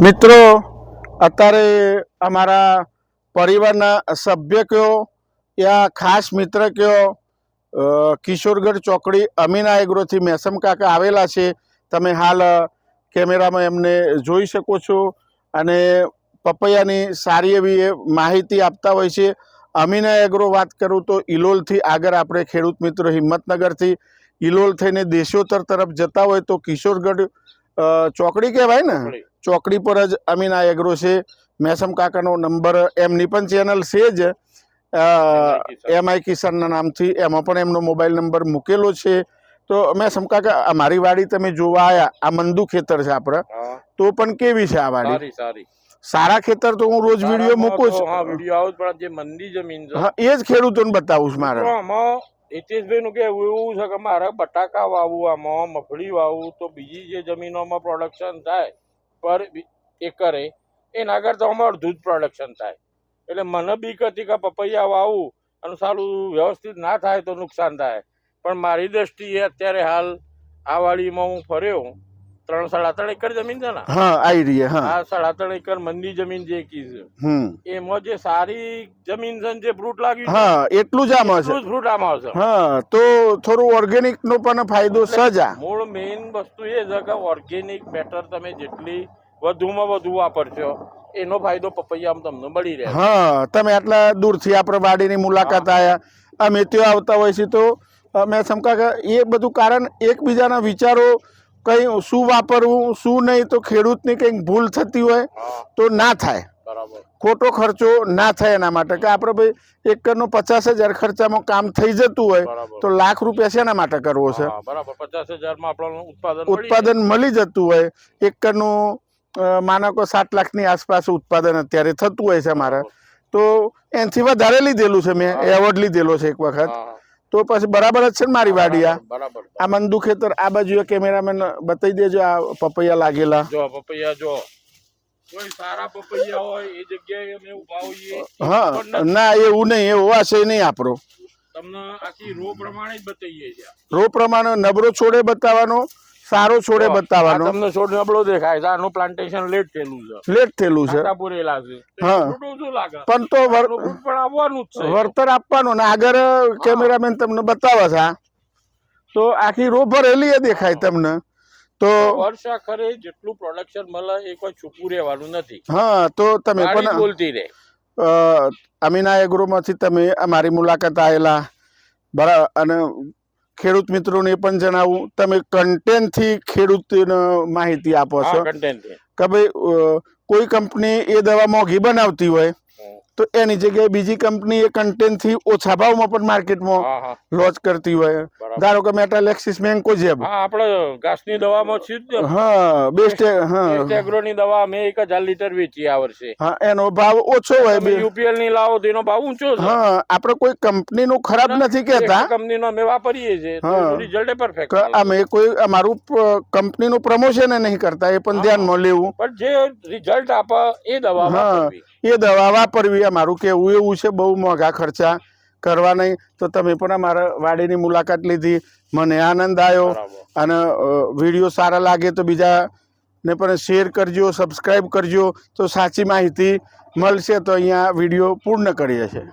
મિત્રો, અત્યારે અમારા પરિવારના સભ્ય કયો, યા ખાસ મિત્ર કયો કિશોરગઢ ચોકડી અમીના એગ્રોથી મેસમ કાકા આવેલા છે. તમે હાલ કેમેરામાં એમને જોઈ શકો છો અને પપૈયાની સારી એવી એ માહિતી આપતા હોય છે. અમીના એગ્રો વાત કરું તો ઇલોલથી આગળ આપણે ખેડૂત મિત્રો હિંમતનગરથી ઇલોલ થઈને દેશોતર તરફ જતા હોય તો કિશોરગઢ ચોકડી કહેવાય ને? ચોકડી. પર જ અમીના એગ્રો છે. મેસમ કાકાનો નંબર એમની પણ ચેનલ છે જ. એમઆઈ કિસાનના નામથી. એમાં પણ એમનો મોબાઈલ નંબર મૂકેલો છે. તો મેસમ કાકા અમારી વાડી તમે જોવા આયા આ મંદુ ખેતર છે આપણે. તો પણ કેવી છે આ વાડી? સારી ખેતર તો હું રોજ વીડિયો મૂકું છું. હા વીડિયો આવું પણ જે મંદી જમીન છે. હા એ જ ખેડૂતોને બતાવું છું મારે. તો આમાં નું કેવું એવું છે કે મારે બટાકા વાવવું આમાં મગફળી વાવવું તો બીજી જે જમીનોમાં પ્રોડક્શન થાય, પર એકરે, એના કરતા આમાં અડધું જ પ્રોડક્શન થાય. એટલે મને બીક હતી કે પપૈયા વાવું અને સારું વ્યવસ્થિત ના થાય તો નુકસાન થાય. પણ મારી દ્રષ્ટિએ અત્યારે હાલ આ વાડીમાં હું ફર્યો ત્રણ સાડા ત્રણ એકર જમીન છે ને? હા આવી રહી હા. આ સાડા ત્રણ એકર મંદી જમીન જે કી છે હમ. એમાં જે સારી જમીન છે જે ફ્રૂટ લાગ્યું હા એટલું જ આમાં છે. ફ્રૂટ આમાં આવશે હા તો થોડું ઓર્ગેનિક નો પણ ફાયદો સજા. મૂળ મેઇન વસ્તુ એ છે કે ઓર્ગેનિક મેટર તમે જેટલી વધુમાં વધુ વાપરશો એનો ફાયદો પપૈયામાં તમને મળી રહે. હા તમે આટલા દૂરથી આપણે વાડીની મુલાકાત આવ્યા અમે ત્યાં આવતા હોય છે તો મેં સમકા કે એ બધું કારણ એકબીજાના વિચારો કઈ શું વાપરવું શું નહીં તો ખેડૂતની કંઈક ભૂલ થતી હોય તો ના થાય. ખોટો ખર્ચો ના થાય એના માટે. કે આપણે ભાઈ એકરનો પચાસ હજાર ખર્ચામાં કામ થઈ જતું હોય તો લાખ રૂપિયા શેના માટે કરવો છે? ઉત્પાદન મળી જતું હોય. એકરનું અ, માનો કે સાત લાખની આસપાસ ઉત્પાદન અત્યારે થતું હોય છે. મારે તો એનાથી વધારે લીધેલું છે મેં એવોર્ડ લીધેલો છે એક વખત. તો પછી બરાબર જ છે ને મારી વાડી આ બરાબર આ દુખે તો આ બાજુ કેમેરામેન બતાવી દેજો આ પપૈયા લાગેલા. જો પપૈયા જો. કોઈ સારા પપૈયા હોય એ જગ્યાએ અમે ઊભા હોઈએ. હા ના એવું નહીં એવો આશય નહીં આપણો. તમને આખી રો પ્રમાણે જ બતાવીએ છીએ. રો પ્રમાણે નબળો છોડે બતાવવાનો. સારો છોડે બતાવવાનો. તમને છોડ નબળો દેખાય છે. આનું પ્લાન્ટેશન લેટ થયેલું છે. લેટ થયેલું છે. પૂરેલા છે. હા. પણ તો પણ આવવાનું જ છે. વળતર આપવાનું ને આગળ કેમેરામેન તમને બતાવે છે તો આખી રો ભરેલી એ દેખાય તમને. તો વર્ષ આખરે જેટલું પ્રોડક્શન મળે એ કોઈ છૂપું રહેવાનું નથી. હા તો તમે પણ બોલતી રહે. અ, અમીના એગ્રોમાંથી તમે અમારી મુલાકાત આવેલા. બરાબર અને ખેડૂત મિત્રોને પણ જણાવું તમે કન્ટેન્ટથી ખેડૂત માહિતી આપો છો કે ભાઈ કોઈ કંપની એ દવા મોંઘી બનાવતી હોય તો એની જગ્યાએ બીજી કંપની એ કન્ટેન્ટથી ઓછા ભાવમાં પણ માર્કેટમાં લોન્ચ કરતી હોય. ધારો કે મેટાલેક્સિસ મેન્કો જેબ હા આપણે ઘાસની દવામાં છે હા બેસ્ટ હા. એગ્રોની દવા અમે એક હજાર લીટર વેચી આ વર્ષે. હા એનો ભાવ ઓછો હોય બે યુપીએલની લાવો તો એનો ભાવ ઊંચો છે. હા આપણે કોઈ કંપનીનું ખરાબ નથી કહેતા. કંપનીનો અમે વાપરીએ છીએ રિઝલ્ટ પરફેક્ટ અમે કોઈ અમારું કંપની કંપનીનું પ્રમોશન નહીં કરતા એ પણ. ધ્યાનમાં લેવું. પણ જે રિઝલ્ટ આપે એ દવા હા. વાપરવી એ દવા વાપરવી અમારું કેવું એવું છે બહુ મોંઘા ખર્ચા કરવા નહીં. તો તમે પણ અમારા વાડીની મુલાકાત લીધી મને આનંદ આવ્યો અને વીડિયો સારા લાગે તો બીજાને પણ શેર કરજો સબસ્ક્રાઈબ કરજો. તો સાચી માહિતી મળશે તો અહીંયા વીડિયો પૂર્ણ કરીએ છીએ.